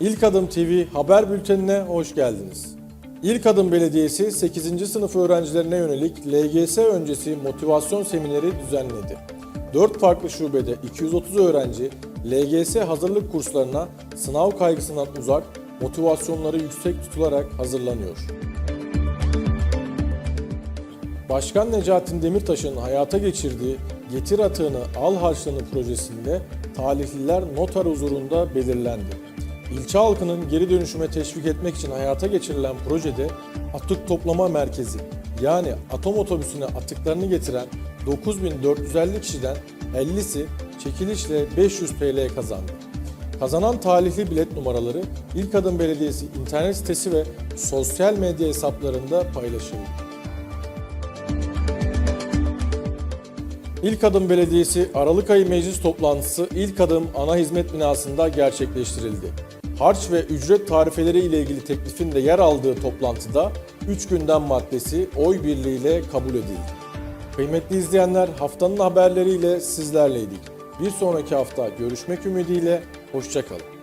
İlk Adım TV haber bültenine hoş geldiniz. İlk Adım Belediyesi 8. sınıf öğrencilerine yönelik LGS öncesi motivasyon semineri düzenledi. 4 farklı şubede 230 öğrenci LGS hazırlık kurslarına sınav kaygısından uzak, motivasyonları yüksek tutularak hazırlanıyor. Başkan Necatin Demirtaş'ın hayata geçirdiği Getir Atığını Al Harçlığını projesinde talihliler noter huzurunda belirlendi. İlçe halkının geri dönüşüme teşvik etmek için hayata geçirilen projede atık toplama merkezi yani atom otobüsüne atıklarını getiren 9450 kişiden 50'si çekilişle 500 TL kazandı. Kazanan talihli bilet numaraları İlk Adım Belediyesi internet sitesi ve sosyal medya hesaplarında paylaşıldı. İlk Adım Belediyesi Aralık ayı meclis toplantısı İlk Adım ana hizmet binasında gerçekleştirildi. Harç ve ücret tarifeleri ile ilgili teklifin de yer aldığı toplantıda 3 gündem maddesi oy birliğiyle kabul edildi. Kıymetli izleyenler haftanın haberleriyle sizlerleydik. Bir sonraki hafta görüşmek ümidiyle hoşçakalın.